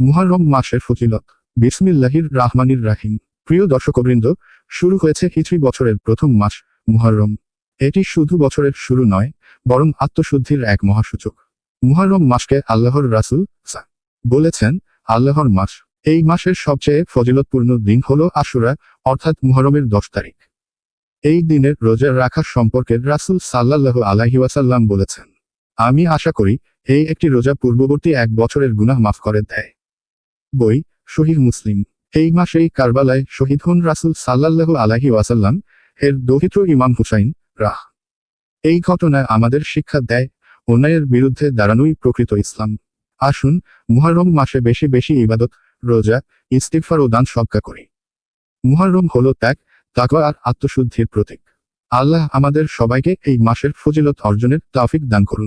মুহররম মাসের ফজিলত। বিসমিল্লাহির রাহমানির রাহিম। প্রিয় দর্শকবৃন্দ, শুরু হয়েছে হিজরি বছরের প্রথম মাস মুহররম। এটি শুধু বছরের শুরু নয়, বরং আত্মশুদ্ধির এক মহাসূচক। মুহররম মাসকে আল্লাহর রাসূল বলেছেন, আল্লাহর মাস। এই মাসের সবচেয়ে ফজিলতপূর্ণ দিন হল আশুরা, অর্থাৎ মুহররমের দশ তারিখ। এই দিনের রোজা রাখার সম্পর্কে রাসূল সাল্লাল্লাহু আলাইহি ওয়াসাল্লাম বলেছেন আমি আশা করি, এই একটি রোজা পূর্ববর্তী এক বছরের গুনাহ মাফ করে দেয়। বই শহীদ মুসলিম। এই মাসেই কারবালায় শহীদ হন রাসুল সাল্লাল্লাহু আলাইহি ওয়াসাল্লাম, এর দৌহিত্র ইমাম হুসাইন, রাহ। এই ঘটনায় আমাদের শিক্ষা দেয়, অন্যায়ের বিরুদ্ধে দাঁড়ানোই প্রকৃত ইসলাম। আসুন, মুহররম মাসে বেশি বেশি ইবাদত, রোজা ইস্তিফার ও দান সবকা করি। মুহররম হল ত্যাগ, তাকওয়া আর আত্মশুদ্ধির প্রতীক। আল্লাহ আমাদের সবাইকে এই মাসের ফজিলত অর্জনের তাফিক দান করুন।